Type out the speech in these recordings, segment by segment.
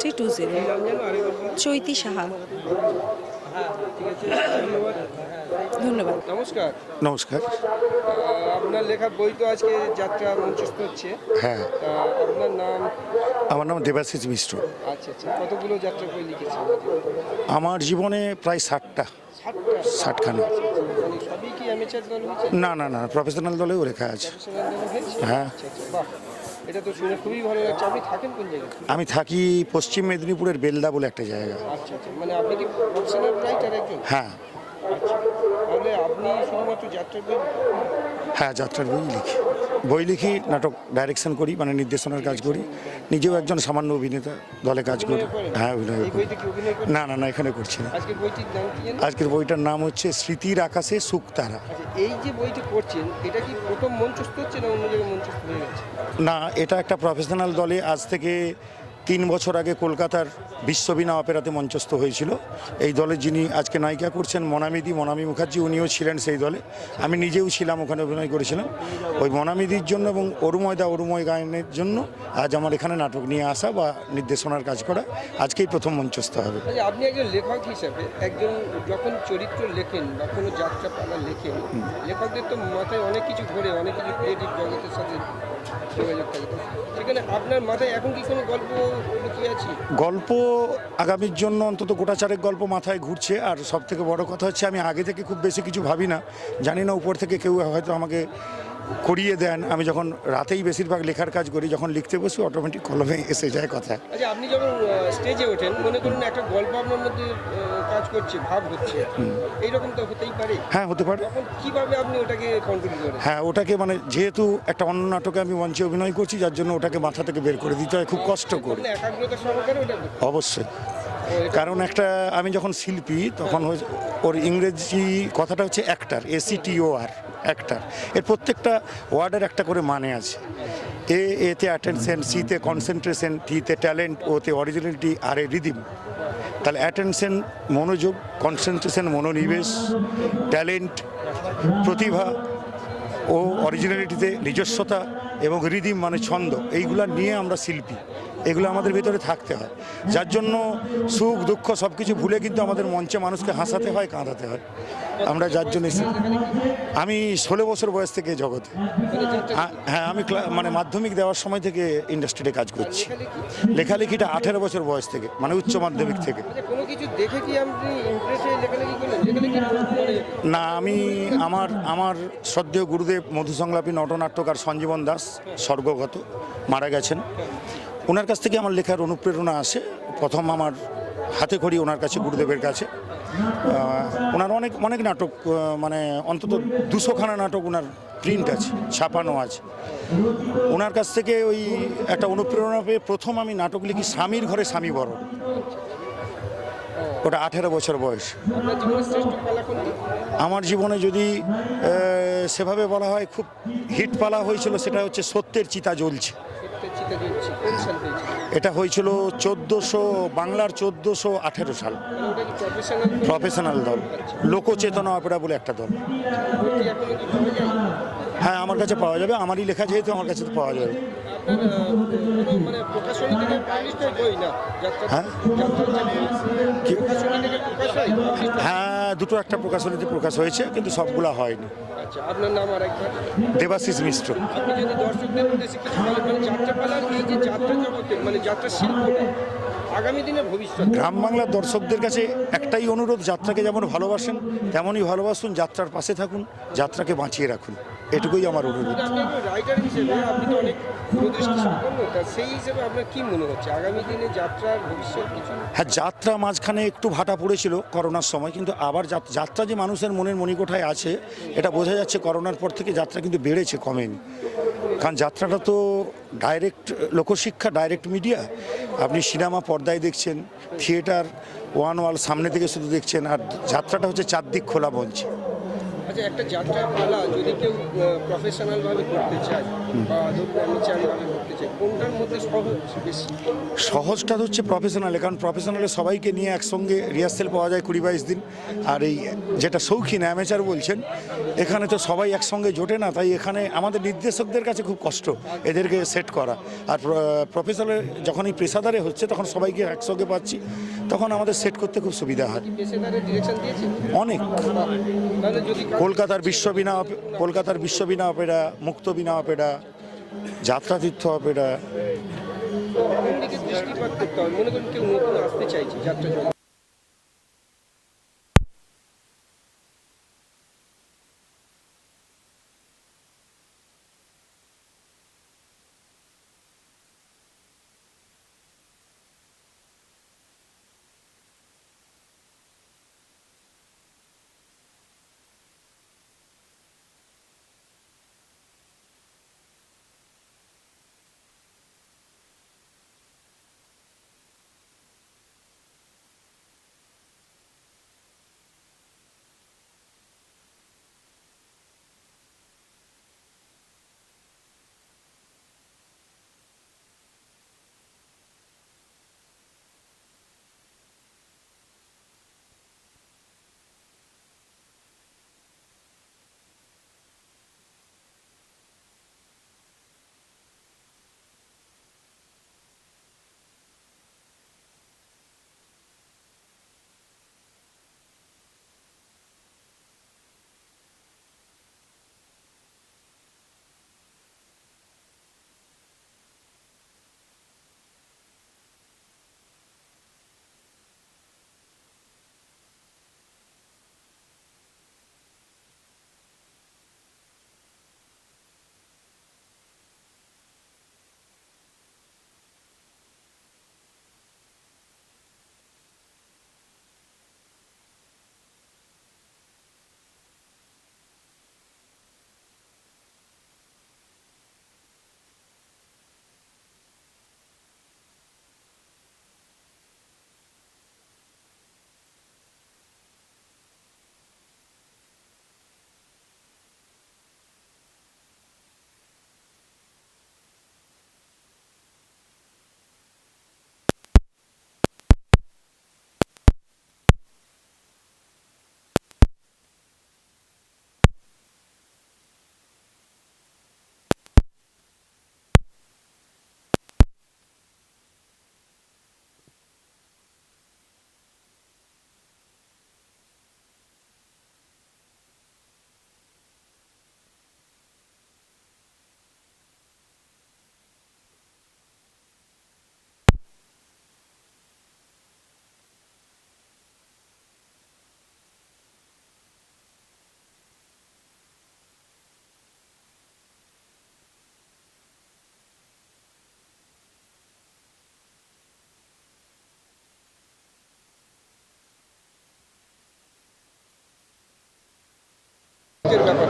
Three two zero. Chaiti Saha. ধন্যবাদ। নমস্কার। নমস্কার। আপনার লেখা বই তো আজকে যাত্রা মঞ্চস্থ হচ্ছে। হ্যাঁ। তা আপনার নাম? আমার নাম দেবাশিস মিশ্র। আচ্ছা আচ্ছা। কতগুলো যাত্রা বই লিখেছেন? আমার জীবনে প্রায় ষাটটা। ষাটটা? ষাটখানা। সবই কি না না না প্রফেশনাল দলেও লেখা আছে। প্রফেশনাল দল হয়েছে? হ্যাঁ। এটা তো শুনে খুবই ভালো লাগছে। আপনি থাকেন কোন জায়গায়? আমি থাকি পশ্চিম মেদিনীপুরের বেলদা বলে একটা জায়গা। আচ্ছা আচ্ছা। মানে আপনি কি প্রফেশনাল রাইটার একজন হ্যাঁ। আচ্ছা। তাহলে আপনি শুধুমাত্র যাত্রার বই হ্যাঁ যাত্রার বই লিখি। বই লিখি নাটক ডাইরেকশন করি মানে নির্দেশনার কাজ করি। নিজেও একজন সামান্য অভিনেতা দলে কাজ করি। হ্যাঁ অভিনয় করি না না না এখানে করছি না। আজকের বইটার নাম হচ্ছে স্মৃতির আকাশে সুখ তারা আচ্ছা এই যে বইটি করছেন এটা কি প্রথম মঞ্চস্থ হচ্ছে না অন্য জায়গায় মঞ্চস্থ হয়ে গেছে? না এটা একটা প্রফেশনাল দলে আজ থেকে তিন বছর আগে কলকাতার বিশ্ববীণা অপেরাতে মঞ্চস্থ হয়েছিল। এই দলে যিনি আজকে নায়িকা করছেন মনামিদি মনামি মুখার্জি উনিও ছিলেন সেই দলে। আমি নিজেও ছিলাম ওখানে অভিনয় করেছিলাম। ওই মনামিদির জন্য এবং অরুময়দা অরুময় গায়নের জন্য আজ আমার এখানে নাটক নিয়ে আসা বা নির্দেশনার কাজ করা আজকেই প্রথম মঞ্চস্থ হবে। আচ্ছা আপনি একজন লেখক হিসাবে একজন যখন চরিত্র লেখেন বা কোনো যাত্রা পালা লেখেন লেখকদের তো মাথায় অনেক কিছু ঘোরে অনেক কিছু ক্রিয়েটিভ জগতের সাথে গল্প গল্প আগামীর জন্য অন্তত গোটা চারেক গল্প মাথায় ঘুরছে, আর সব থেকে বড় কথা হচ্ছে আমি আগে থেকে খুব বেশি কিছু ভাবি না। জানি না উপর থেকে কেউ হয়তো আমাকে করিয়ে দেন আমি যখন রাতেই বেশিরভাগ লেখার কাজ করি যখন লিখতে বসি অটোমেটিক কলমে এসে যায় কথা। আচ্ছা আপনি যখন স্টেজে ওঠেন মনে করুন একটা গল্প আপনার মধ্যে কাজ করছে ভাব হচ্ছে এইরকম তো হতেই পারে? হ্যাঁ হতে পারে। কীভাবে আপনি ওটাকে কন্ট্রোল করেন? হ্যাঁ ওটাকে মানে যেহেতু একটা অন্য নাটকে আমি মঞ্চে অভিনয় করছি যার জন্য ওটাকে মাথা থেকে বের করে দিতে হয় খুব কষ্ট করে। একাগ্রতা সহকারে ওটা অবশ্যই। কারণ একটা আমি যখন শিল্পী তখন হচ্ছে- ওর ইংরেজি কথাটা হচ্ছে অ্যাক্টার এসিটিও আর অ্যাক্টার এর প্রত্যেকটা ওয়ার্ডের একটা করে মানে আছে। এ এতে অ্যাটেনশন সিতে কনসেন্ট্রেশন টিতে ট্যালেন্ট ওতে অরিজিনালিটি আর এ রিদিম তাহলে অ্যাটেনশন মনোযোগ কনসেন্ট্রেশন মনোনিবেশ ট্যালেন্ট প্রতিভা, ও অরিজিনালিটিতে নিজস্বতা এবং রিদিম মানে ছন্দ। এইগুলা নিয়ে আমরা শিল্পী। এগুলো আমাদের ভিতরে থাকতে হয়। যার জন্য সুখ দুঃখ সব কিছু ভুলে কিন্তু আমাদের মঞ্চে মানুষকে হাসাতে হয় কাঁদাতে হয়। আমরা যার জন্য আমি ষোলো বছর বয়স থেকে জগতে। হ্যাঁ আমি ক্লা- মানে মাধ্যমিক দেওয়ার সময় থেকে ইন্ডাস্ট্রিতে কাজ করছি। লেখালেখিটা আঠেরো বছর বয়স থেকে মানে উচ্চ মাধ্যমিক থেকে। লেখালেখি মানে না আমি আমার আমার শ্রদ্ধেয় গুরুদেব মধুসংলাপী নটনাট্যকার সঞ্জীবন দাস স্বর্গগত মারা গেছেন। ওনার কাছ থেকে আমার লেখার অনুপ্রেরণা আসে। প্রথম আমার হাতে খড়ি ওনার কাছে, গুরুদেবের কাছে। ওনার অনেক অনেক নাটক মানে অন্তত দুশোখানা নাটক ওনার প্রিন্ট আছে, ছাপানো আছে। ওনার কাছ থেকে ওই একটা অনুপ্রেরণা পেয়ে প্রথম আমি নাটক লিখি স্বামীর ঘরে স্বামী বরণ ওটা আঠেরো বছর বয়স। আমার জীবনে যদি সেভাবে বলা হয় খুব হিট পালা হয়েছিল, সেটা হচ্ছে সত্যের চিতা জ্বলছে। এটা হয়েছিল চোদ্দোশো বাংলার চোদ্দোশো আঠেরো সাল। প্রফেশনাল দল? লোকচেতনা অপেরা বলে একটা দল। যায়? হ্যাঁ আমার কাছে পাওয়া যাবে। আমারই লেখা যেহেতু আমার কাছে তো পাওয়া যাবে। মানে হয়। বই না। হ্যাঁ? হয়। হয়? হ্যাঁ দুটো একটা প্রকাশনীতে প্রকাশ হয়েছে কিন্তু সবগুলো হয়নি। আচ্ছা আপনার নাম আর একবার? দেবাশিস মিশ্র। আপনি যদি দর্শকদের মধ্যে মানে এই যে যাত্রা মানে যাত্রা শিল্পটা আগামী দিনের ভবিষ্যৎ। গ্রাম বাংলার দর্শকদের কাছে একটাই অনুরোধ যাত্রাকে যেমন ভালোবাসেন তেমনই ভালোবাসুন যাত্রার পাশে থাকুন যাত্রাকে বাঁচিয়ে রাখুন। এটুকুই আমার অনুরোধ। রাইটার হিসেবে আপনি তো অনেক সেই হিসেবে আপনার কি মনে হচ্ছে? আগামী দিনে যাত্রার ভবিষ্যৎ কিছু? হ্যাঁ যাত্রা মাঝখানে একটু ভাটা পড়েছিল করোনার সময় কিন্তু আবার যাত্রা যে মানুষের মনের মণিকোঠায় আছে এটা বোঝা যাচ্ছে করোনার পর থেকে যাত্রা কিন্তু বেড়েছে কমেনি। কারণ যাত্রাটা তো ডাইরেক্ট লোকশিক্ষা ডাইরেক্ট মিডিয়া আপনি সিনেমা পর্দায় দেখছেন থিয়েটার ওয়ান ওয়াল সামনে থেকে শুধু দেখছেন, আর যাত্রাটা হচ্ছে চারদিক খোলা মঞ্চে। আচ্ছা একটা যাত্রা পালা যদি কেউ প্রফেশনালভাবে করতে চায় বা ধরুন আমি চেম্বারে করতে চাই কোনটার মধ্যে সহজ বেশি? সহজটা তো হচ্ছে প্রফেশনালে কারণ প্রফেশনালে সবাইকে নিয়ে একসঙ্গে রিহার্সেল পাওয়া যায় কুড়ি বাইশ দিন। আর এই যেটা শৌখিন অ্যামেচার বলছেন এখানে তো সবাই একসঙ্গে জোটে না তাই এখানে আমাদের নির্দেশকদের কাছে খুব কষ্ট এদেরকে সেট করা। আর প্রফেশনালে যখন এই পেশাদারে হচ্ছে তখন সবাইকে একসঙ্গে পাচ্ছি তখন আমাদের সেট করতে খুব সুবিধা হয়। অনেক। কলকাতার বিশ্ববিনা কলকাতার বিশ্ববিনা অপেরা মুক্তবিনা অপেরা যাত্রাতীর্থ তীর্থ হবে মনে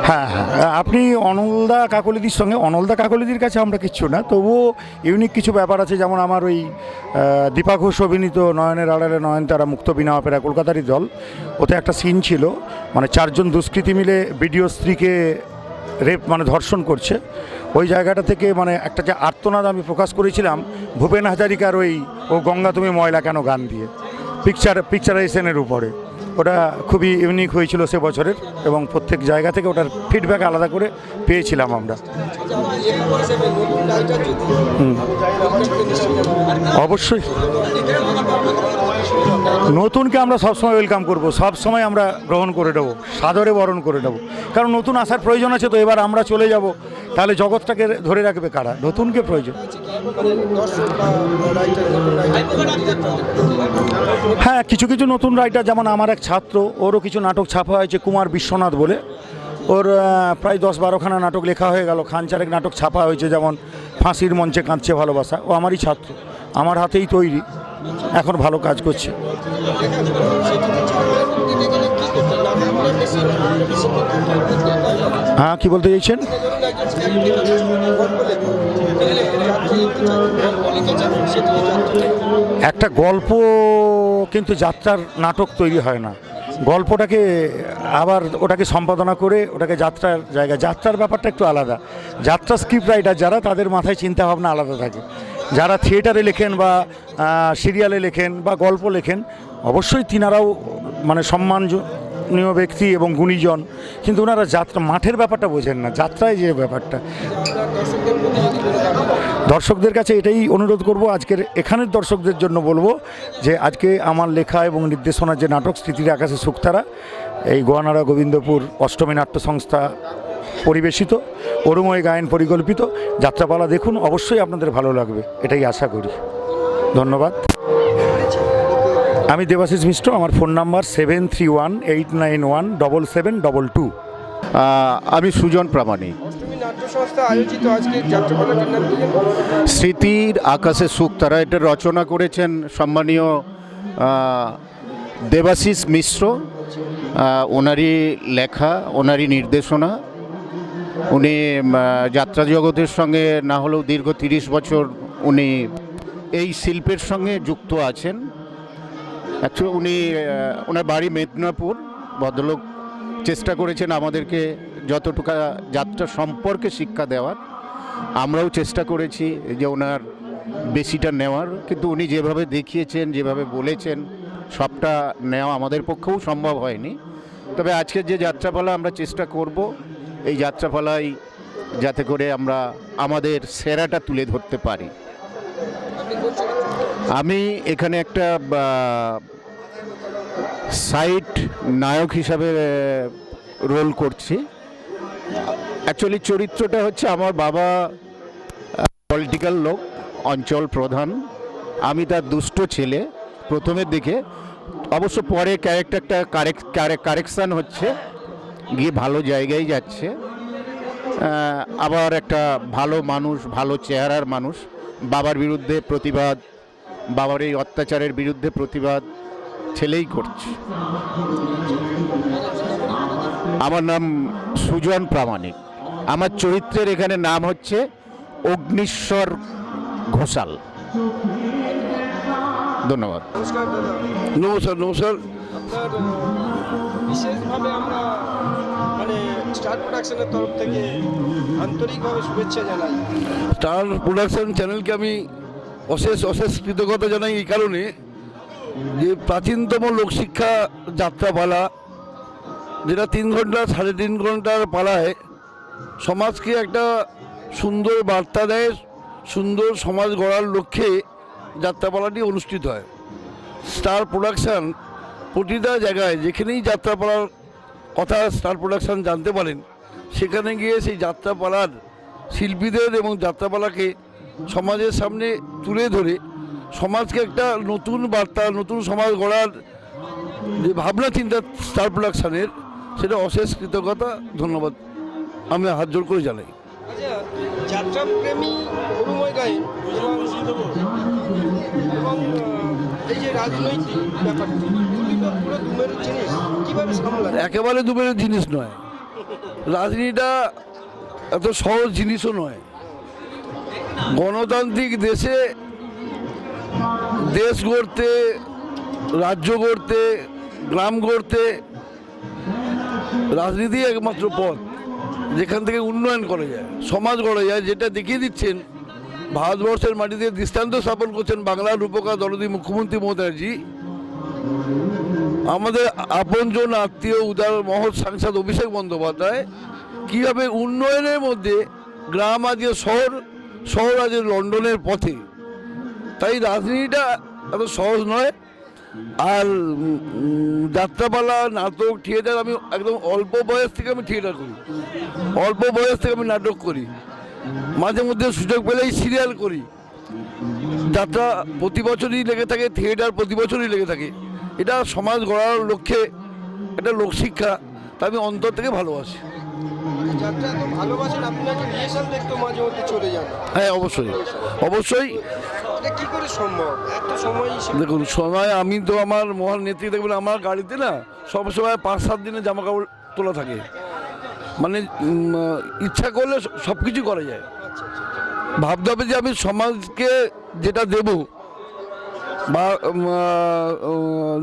হ্যাঁ হ্যাঁ আপনি অনলদা কাকলিদির সঙ্গে, অনলদা কাকলিদির কাছে আমরা কিচ্ছু না, তবুও ইউনিক কিছু ব্যাপার আছে, যেমন আমার ওই দীপা ঘোষ অভিনীত নয়নের আড়ালে নয়ন তারা মুক্ত বিনা অপেরা কলকাতারই দল। ওতে একটা সিন ছিল মানে চারজন দুষ্কৃতী মিলে বিডিও স্ত্রীকে রেপ মানে ধর্ষণ করছে। ওই জায়গাটা থেকে মানে একটা যে আর্তনাদ আমি প্রকাশ করেছিলাম, ভূপেন হাজারিকার ওই, ও গঙ্গা তুমি ময়লা কেন গান দিয়ে? পিকচার পিকচারাইজেশনের উপরে। ওটা খুবই ইউনিক হয়েছিল সে বছরের এবং প্রত্যেক জায়গা থেকে ওটার ফিডব্যাক আলাদা করে পেয়েছিলাম আমরা। অবশ্যই। নতুনকে আমরা সবসময় ওয়েলকাম করব সব সময় আমরা গ্রহণ করে নেব, সাদরে বরণ করে নেব। কারণ নতুন আসার প্রয়োজন আছে তো, এবার আমরা চলে যাব, তাহলে জগৎটাকে ধরে রাখবে কারা? নতুনকে প্রয়োজন। হ্যাঁ কিছু কিছু নতুন রাইটার যেমন আমার এক ছাত্র, ওরও কিছু নাটক ছাপা হয়েছে কুমার বিশ্বনাথ বলে। ওর প্রায় দশ বারোখানা নাটক লেখা হয়ে গেল খানচারেক নাটক ছাপা হয়েছে, যেমন ফাঁসির মঞ্চে কাঁদছে ভালোবাসা। ও আমারই ছাত্র, আমার হাতেই তৈরি, এখন ভালো কাজ করছে। হ্যাঁ কি বলতে চাইছেন? একটা গল্প কিন্তু যাত্রার নাটক তৈরি হয় না। গল্পটাকে আবার ওটাকে সম্পাদনা করে ওটাকে যাত্রার জায়গা যাত্রার ব্যাপারটা একটু আলাদা। যাত্রা স্ক্রিপ্ট রাইটার যারা, তাদের মাথায় চিন্তা ভাবনা আলাদা থাকে। যারা থিয়েটারে লেখেন বা সিরিয়ালে লেখেন বা গল্প লেখেন, অবশ্যই তিনারাও মানে সম্মাননীয় ব্যক্তি এবং গুণীজন, কিন্তু ওনারা যাত্রা, মাঠের ব্যাপারটা বোঝেন না, যাত্রায় যে ব্যাপারটা। দর্শকদের কাছে এটাই অনুরোধ করব, আজকের এখানের দর্শকদের জন্য বলব যে আজকে আমার লেখা এবং নির্দেশনার যে নাটক, স্মৃতির আকাশে সুক্তারা এই গোয়ানাড়া গোবিন্দপুর অষ্টমী নাট্য সংস্থা পরিবেশিত অরুময় গায়ন পরিকল্পিত, যাত্রাপালা দেখুন, অবশ্যই আপনাদের ভালো লাগবে, এটাই আশা করি। ধন্যবাদ। আমি দেবাশিস মিশ্র আমার phone number seven three one eight nine one double seven double two. আমি সুজন প্রামাণিক? স্মৃতির আকাশে সুখ তারা এটা রচনা করেছেন সম্মানীয় দেবাশিস মিশ্র। ওনারই লেখা ওনারই নির্দেশনা। উনি যাত্রা জগতের সঙ্গে না হলেও দীর্ঘ তিরিশ বছর উনি এই শিল্পের সঙ্গে যুক্ত আছেন। অ্যাকচুয়ালি উনি ওনার বাড়ি মেদিনীপুর। ভদ্রলোক চেষ্টা করেছেন আমাদেরকে যতটুকু যাত্রা সম্পর্কে শিক্ষা দেওয়ার। আমরাও চেষ্টা করেছি যে ওনার বেশিটা নেওয়ার। কিন্তু উনি যেভাবে দেখিয়েছেন, যেভাবে বলেছেন, সবটা নেওয়া আমাদের পক্ষেও সম্ভব হয়নি। তবে আজকের যে যাত্রাপালা আমরা চেষ্টা করব, এই যাত্রাপালায় যাতে করে আমরা আমাদের সেরাটা তুলে ধরতে পারি? আমি এখানে একটা সাইট নায়ক হিসাবে রোল করছি। অ্যাকচুয়ালি চরিত্রটা হচ্ছে আমার বাবা পলিটিক্যাল লোক, অঞ্চল প্রধান। আমি তার দুষ্ট ছেলে প্রথমের দিকে অবশ্য পরে ক্যারেক্টারটা কারেক্ট কারেকশান হচ্ছে, গিয়ে ভালো জায়গায় যাচ্ছে। আবার একটা ভালো মানুষ, ভালো চেহারার মানুষ। বাবার বিরুদ্ধে প্রতিবাদ বাবার এই অত্যাচারের বিরুদ্ধে প্রতিবাদ ছেলেই করছে আমার নাম সুজন প্রামাণিক। আমার চরিত্রের এখানে নাম হচ্ছে অগ্নিশ্বর ঘোষাল। ধন্যবাদ। নমস্কার নমস্কার নমস্কার। বিশেষভাবে আমরা মানে স্টার প্রোডাকশনের তরফ থেকে আন্তরিকভাবে শুভেচ্ছা জানাই। স্টার প্রোডাকশন চ্যানেলকে আমি অশেষ অশেষ কৃতজ্ঞতা জানাই এই কারণে যে প্রাচীনতম লোকশিক্ষা যাত্রাপালা, যেটা তিন ঘণ্টা, সাড়ে তিন ঘণ্টার পালায়, সমাজকে একটা সুন্দর বার্তা দেয়, সুন্দর সমাজ গড়ার লক্ষ্যে যাত্রাপালাটি অনুষ্ঠিত হয়। স্টার প্রোডাকশান প্রতিটা জায়গায়, যেখানেই যাত্রাপালার কথা স্টার প্রোডাকশন জানতে পারেন। সেখানে গিয়ে সেই যাত্রাপালার শিল্পীদের এবং যাত্রাপালাকে সমাজের সামনে তুলে ধরে সমাজকে একটা নতুন বার্তা, নতুন সমাজ গড়ার যে ভাবনা চিন্তা স্টার প্রোডাকশানের সেটা অশেষ কৃতজ্ঞতা, ধন্যবাদ। আমি হাত জোর করে জানাই। আচ্ছা এবং এই যে রাজনৈতিক ব্যাপারটি। দুমেরু একেবারে দুবের জিনিস নয়। রাজনীতিটা এত সহজ জিনিসও নয়। গণতান্ত্রিক দেশে দেশ গড়তে, রাজ্য গড়তে, গ্রাম গড়তে রাজনীতি একমাত্র পথ যেখান থেকে উন্নয়ন করা যায়, সমাজ গড়া যায়, যেটা দেখিয়ে দিচ্ছেন ভারতবর্ষের মাটিতে দৃষ্টান্ত স্থাপন করছেন বাংলার রূপকার দলদি মুখ্যমন্ত্রী মমতাজি আমাদের আপনজন আত্মীয় উদার মহৎ সাংসদ অভিষেক বন্দ্যোপাধ্যায়, কীভাবে উন্নয়নের মধ্যে গ্রাম আজকে শহর শহর আজ লন্ডনের পথে। তাই রাজনীতিটা এত সহজ নয়। আর যাত্রাপালা, নাটক, থিয়েটার আমি একদম অল্প বয়স থেকে আমি থিয়েটার করি। অল্প বয়স থেকে আমি নাটক করি। মাঝে মধ্যে সুযোগ পেলেই সিরিয়াল করি। যাত্রা প্রতি বছরই লেগে থাকে, থিয়েটার প্রতি বছরই লেগে থাকে। এটা সমাজ গড়ার লক্ষ্যে একটা লোকশিক্ষা তা আমি অন্তর থেকে ভালোবাসি। হ্যাঁ অবশ্যই। অবশ্যই। এটা দেখুন সময় আমি তো আমার মহান নেত্রী দেখবেন আমার গাড়িতে না সব সময় পাঁচ সাত দিনে জামা কাপড় তোলা থাকে। মানে ইচ্ছা করলে সব কিছু করা যায়। ভাবতে হবে যে আমি সমাজকে যেটা দেব বা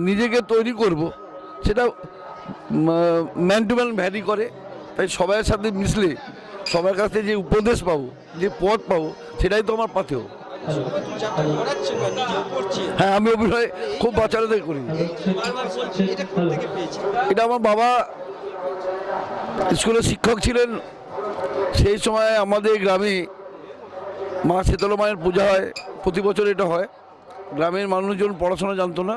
নিজেকে তৈরি করব। সেটা ম্যান টু ম্যান ভ্যারি করে। তাই সবাইয়ের সাথে মিশলে সবার কাছ থেকে যে উপদেশ পাবো, যে পথ পাবো, সেটাই তো আমার পাথেও। হ্যাঁ আমি অভিনয় খুব বাচ্চারা থেকে করি। এটা আমার বাবা স্কুলের শিক্ষক ছিলেন। সেই সময় আমাদের গ্রামে মা শীতলা মায়ের পূজা হয়। প্রতি বছর এটা হয়। গ্রামের মানুষজন পড়াশোনা জানতো না।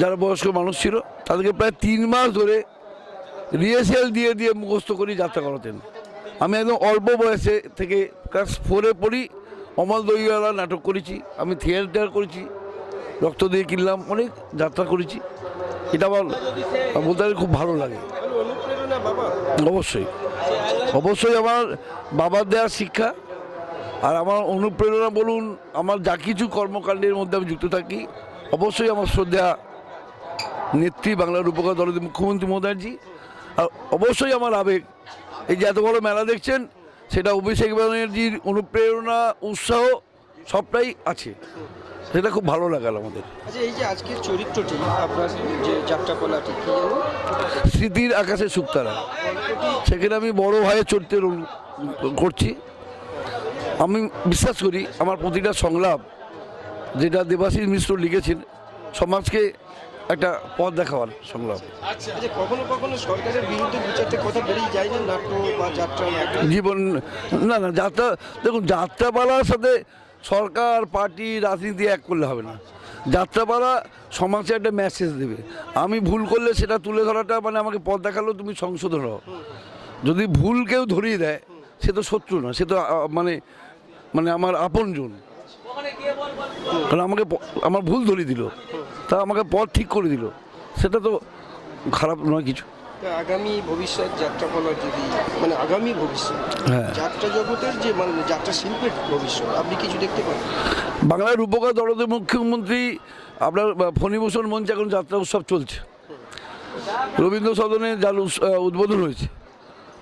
যারা বয়স্ক মানুষ ছিল, তাদেরকে প্রায় তিন মাস ধরে রিহার্সেল দিয়ে দিয়ে মুখস্থ করে যাত্রা করাতেন। আমি একদম অল্প বয়সে থেকে ক্লাস ফোরে পড়ি, অমল দইওয়ালা নাটক করেছি, আমি থিয়েটার করেছি, রক্ত দিয়ে কিনলাম, অনেক যাত্রা করেছি। এটা আমার, বলতে খুব ভালো লাগে। অবশ্যই। অবশ্যই আমার বাবার দেওয়ার শিক্ষা আর আমার অনুপ্রেরণা বলুন আমার যা কিছু কর্মকাণ্ডের মধ্যে আমি যুক্ত থাকি অবশ্যই আমার শ্রদ্ধা নেত্রী বাংলার উপকার দলের মুখ্যমন্ত্রী মমতাজি আর অবশ্যই আমার আবেগ। এই যে এত বড় মেলা দেখছেন সেটা অভিষেক ব্যানার্জির অনুপ্রেরণা উৎসাহ সবটাই আছে। সেটা খুব ভালো লাগাল আমাদের। আচ্ছা এই যে আজকের চরিত্রটি আপনার যে যাত্রাপালাটি স্মৃতির আকাশে সুক্তারা সেখানে আমি বড় ভাইয়ের চরিত্রে রোল করছি। আমি বিশ্বাস করি আমার প্রতিটা সংলাপ যেটা দেবাশিস মিশ্র লিখেছেন সমাজকে একটা পথ দেখাবার সংলাপ। আচ্ছা কখনো কখনো সরকারের বিরুদ্ধে দু কথা বেরিয়ে যায় না নাট্য বা যাত্রা জীবন না না যাত্রা দেখুন যাত্রাপালার সাথে সরকার পার্টি রাজনীতি এক করলে হবে না। যাত্রাপালা সমাজে একটা মেসেজ দেবে। আমি ভুল করলে সেটা তুলে ধরাটা মানে আমাকে পথ দেখাল তুমি সংশোধন হও। যদি ভুল কেউ ধরিয়ে দেয় সে তো শত্রু না সে তো মানে মানে আমার আপনজন। কারণ আমাকে আমার ভুল ধরিয়ে দিল। তা আমাকে পথ ঠিক করে দিল। সেটা তো খারাপ নয় কিছু। আগামী ভবিষ্যৎ যাত্রাপালার যদি মানে আগামী ভবিষ্যৎ হ্যাঁ। যাত্রা জগতের যে মানে যাত্রা শিল্পের ভবিষ্যৎ আপনি কিছু দেখতে পান? বাংলার রূপকার দলদের মুখ্যমন্ত্রী আপনার ফণীভূষণ মঞ্চে এখন যাত্রা উৎসব চলছে। রবীন্দ্র সদনে যার উদ্বোধন হয়েছে।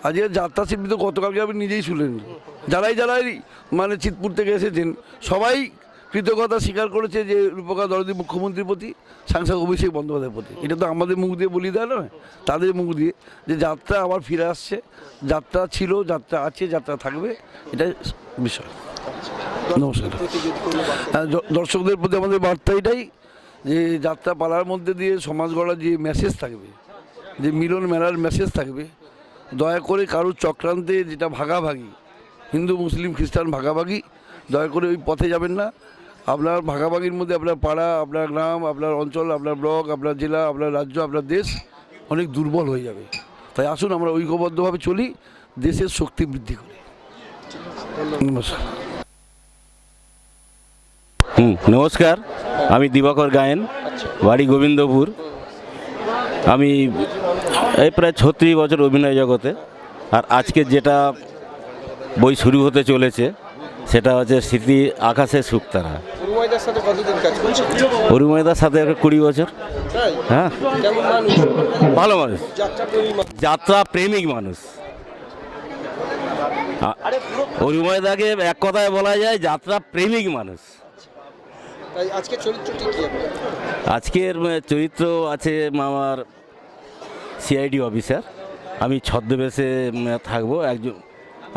আজকে যাত্রা শিল্পী তো গতকালকে আপনি নিজেই শুনলেন। যারাই যারাই মানে চিতপুর থেকে এসেছেন সবাই কৃতজ্ঞতা স্বীকার করেছে যে রূপকা দলদের মুখ্যমন্ত্রীর প্রতি সাংসদ অভিষেক বন্দ্যোপাধ্যায়ের প্রতি। এটা তো আমাদের মুখ দিয়ে বলি দেয় নয় তাদের মুখ দিয়ে যে যাত্রা আবার ফিরে আসছে যাত্রা ছিল যাত্রা আছে যাত্রা থাকবে এটাই বিষয়। নমস্কার। হ্যাঁ, দর্শকদের প্রতি আমাদের বার্তা এটাই যে যাত্রা পালার মধ্যে দিয়ে সমাজ গড়ার যে মেসেজ থাকবে যে মিলন মেলার মেসেজ থাকবে দয়া করে কারোর চক্রান্তে যেটা ভাগাভাগি, হিন্দু, মুসলিম, খ্রিস্টান ভাগাভাগি, দয়া করে ওই পথে যাবেন না। আপনার ভাগাভাগির মধ্যে আপনার পাড়া, আপনার গ্রাম, আপনার অঞ্চল, আপনার ব্লক, আপনার জেলা, আপনার রাজ্য, আপনার দেশ অনেক দুর্বল হয়ে যাবে। তাই আসুন আমরা ঐক্যবদ্ধভাবে চলি, দেশের শক্তি বৃদ্ধি করি। নমস্কার। নমস্কার। আমি দিবাকর গায়েন, বাড়ি গোবিন্দপুর। আমি এই প্রায় ছত্রিশ বছর অভিনয় জগতে। আর আজকে যেটা বই শুরু হতে চলেছে সেটা হচ্ছে স্মৃতি আকাশে সুক্তারা রুমাইদার সাথে অরুময়দার কুড়ি বছর। হ্যাঁ। ভালো মানুষ। যাত্রা প্রেমিক মানুষ। অরুময়দাকে এক কথায় বলা যায় যাত্রা প্রেমিক মানুষ। আজকের চরিত্র আছে আমার সিআইডি অফিসার আমি ছদ্মবেশে থাকব। একজন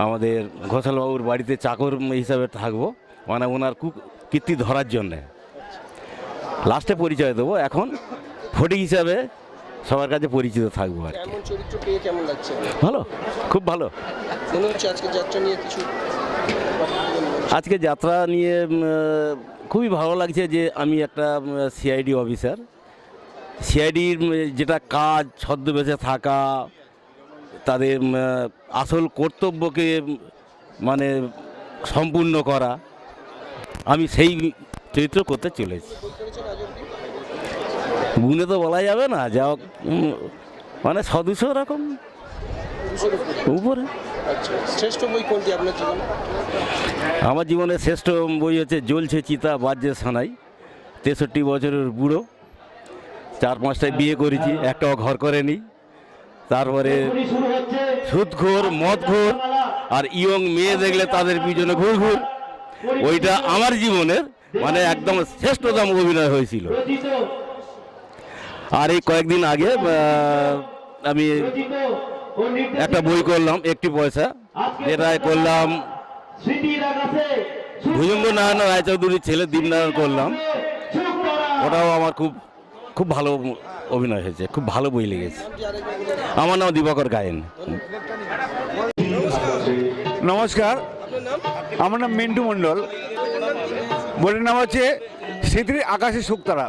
আমাদের ঘোষালবাবুর বাড়িতে চাকর হিসাবে থাকব। মানে ওনার কু কীর্তি ধরার জন্যে। লাস্টে পরিচয় দেবো। এখন ফটিক হিসাবে সবার কাছে পরিচিত থাকব আর কি। ভালো খুব ভালো। আজকে যাত্রা নিয়ে খুবই ভালো লাগছে যে আমি একটা সিআইডি অফিসার সিআইডির যেটা কাজ ছদ্মবেশে থাকা তাদের আসল কর্তব্যকে মানে সম্পূর্ণ করা আমি সেই চরিত্র করতে চলেছি। গুণে তো বলা যাবে না যা হোক, মানে সদস্য রকম উপরে। শ্রেষ্ঠ বই কোনটি আপনার জীবনে? আমার জীবনের শ্রেষ্ঠ বই হচ্ছে জ্বলছে চিতা বাজছে সানাই তেষট্টি বছরের বুড়ো। চার পাঁচটায় বিয়ে করেছি, একটাও ঘর করেনি। তারপরে সুদঘোর, মদঘোর আর ইয়ং মেয়ে দেখলে তাদের পিছনে ঘুর ঘুর ওইটা আমার জীবনের মানে একদম শ্রেষ্ঠতম অভিনয় হয়েছিল। আর এই কয়েকদিন আগে আমি একটা বই করলাম, একটি পয়সা, যেটা করলাম ভুজঙ্গ নারায়ণ রায়চৌধুরীর ছেলে দীপনারায়ণ করলাম। ওটাও আমার খুব খুব ভালো অভিনয় হয়েছে খুব ভালো বই লেগেছে। আমার নাম দিবাকর গায়েন। নমস্কার আমার নাম মিন্টু মণ্ডল। বইয়ের নাম হচ্ছে স্মৃতির আকাশে শুকতারা।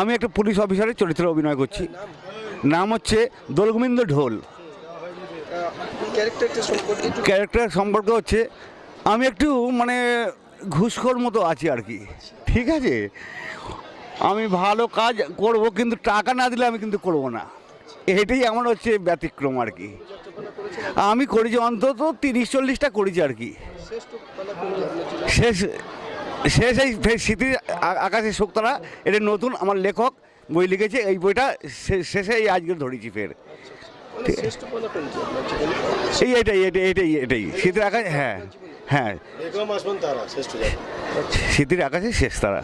আমি একটা পুলিশ অফিসারের চরিত্রে অভিনয় করছি। নাম হচ্ছে দোলগোবিন্দ ঢোল। ক্যারেক্টার সম্পর্কে হচ্ছে আমি একটু মানে ঘুষখোর মতো আছি আর কি। ঠিক আছে? আমি ভালো কাজ করব কিন্তু টাকা না দিলে আমি কিন্তু করব না। এটাই আমার হচ্ছে ব্যতিক্রম আর কি। আমি করেছি অন্তত তিরিশ চল্লিশটা করেছি আর কি? শেষ শেষ এই স্মৃতির আকাশে শোকতারা এটা নতুন আমার লেখক বই লিখেছে এই বইটা শেষে এই আজকে ধরেছি ফের। মানে? এই এটাই এটাই এটাই এটাই শীতের আকাশ হ্যাঁ। হ্যাঁ। শীতের আকাশে শেষ তারা।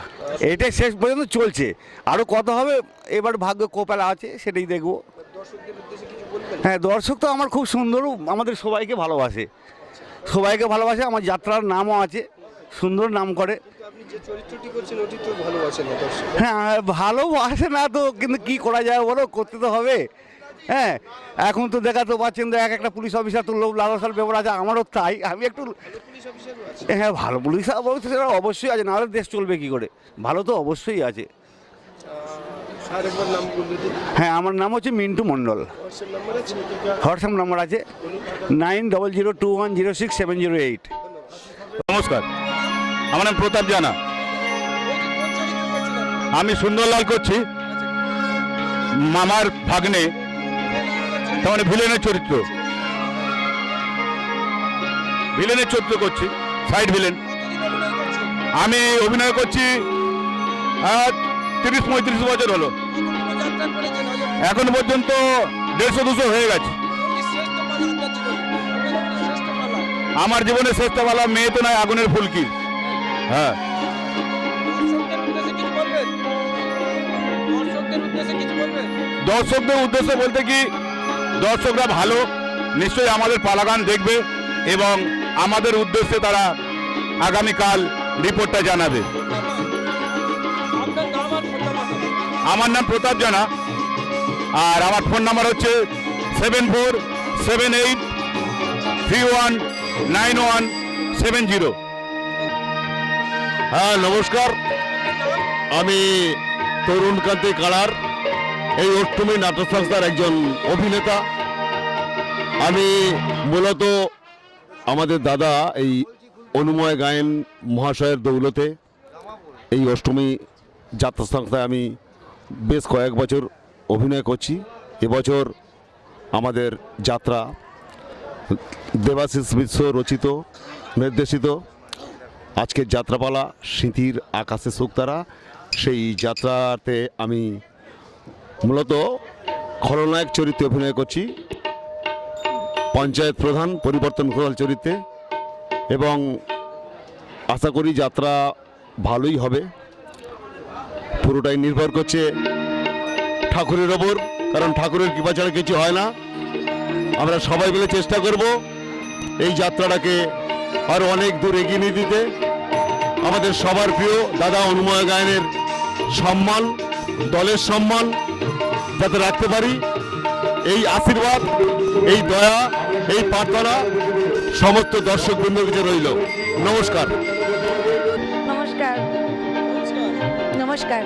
এইটাই শেষ পর্যন্ত চলছে। আরও কত হবে এবার ভাগ্য কোপালা আছে সেটাই দেখব। হ্যাঁ দর্শক তো আমার খুব সুন্দর আমাদের সবাইকে ভালোবাসে। সবাইকে ভালোবাসে আমার যাত্রার নামও আছে সুন্দর নাম করে। হ্যাঁ ভালোবাসে না তো কিন্তু কি করা যায় বলো করতে তো হবে। হ্যাঁ এখন তো দেখা তো পাচ্ছেন তো এক একটা পুলিশ অফিসার তো লোক লালসার ব্যাপার আছে আমারও তাই আমি একটু পুলিশ অফিসারও আছে। হ্যাঁ ভালো পুলিশ অফিসার অবশ্যই আছে নাহলে দেশ চলবে কি করে? ভালো তো অবশ্যই আছে। হ্যাঁ আমার নাম হচ্ছে মিন্টু মণ্ডল। হোয়াটসঅ্যাপ নাম্বার আছে? হোয়াটসঅ্যাপ নাম্বার আছে nine double zero two one zero six seven zero eight. নমস্কার আমার নাম প্রতাপ জানা। আমি সুন্দরলাল করছি। মামার ভাগ্নে তার ভিলেনের চরিত্র ভিলেনের চরিত্র করছি, সাইড ভিলেন? আমি অভিনয় করছি তিরিশ পঁয়ত্রিশ বছর হলো? এখন পর্যন্ত দেড়শো দুশো হয়ে গেছে? আমার জীবনে শ্রেষ্ঠবেলা মেয়ে তো নয়, আগুনের ফুলকি হ্যাঁ? দর্শকদের উদ্দেশ্য বলতে কি দর্শকরা ভালো, নিশ্চয়ই আমাদের পালাগান দেখবে এবং আমাদের উদ্দেশ্যে তারা আগামীকাল রিপোর্টটা জানাবে। আমার নাম প্রতাপ জানা, আর আমার ফোন নাম্বার হচ্ছে seven four seven eight three one nine one seven zero. হ্যাঁ নমস্কার। আমি তরুণকান্তি কালার এই অষ্টমী নাটক সংস্থার একজন অভিনেতা। আমি মূলত আমাদের দাদা এই অনুময় গায়েন মহাশয়ের দৌলতে এই অষ্টমী যাত্রা সংস্থায় আমি বেশ কয়েক বছর অভিনয় করছি। এবছর আমাদের যাত্রা দেবাশিস মিশ্র রচিত, নির্দেশিত। আজকের যাত্রাপালা স্মৃতির আকাশে সুক্তারা সেই যাত্রাতে আমি মূলত খলনায়ক চরিত্রে অভিনয় করছি। পঞ্চায়েত প্রধান পরিবর্তন করাল চরিত্রে। এবং আশা করি যাত্রা ভালোই হবে। পুরোটাই নির্ভর করছে ঠাকুরের ওপর। কারণ ঠাকুরের কৃপা ছাড়া কিছু হয় না। আমরা সবাই মিলে চেষ্টা করব এই যাত্রাটাকে আরও অনেক দূর এগিয়ে নিয়ে দিতে আমাদের সবার প্রিয় দাদা অনুময় গায়নের সম্মান, দলের সম্মান যাতে রাখতে পারি। এই আশীর্বাদ, এই দয়া, এই প্রার্থনা সমস্ত দর্শক বৃন্দ কাছে রইল। নমস্কার। নমস্কার। নমস্কার।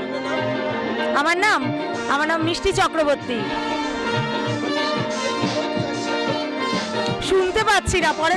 আমার নাম আমার নাম মিষ্টি চক্রবর্তী। শুনতে পাচ্ছি না, পরে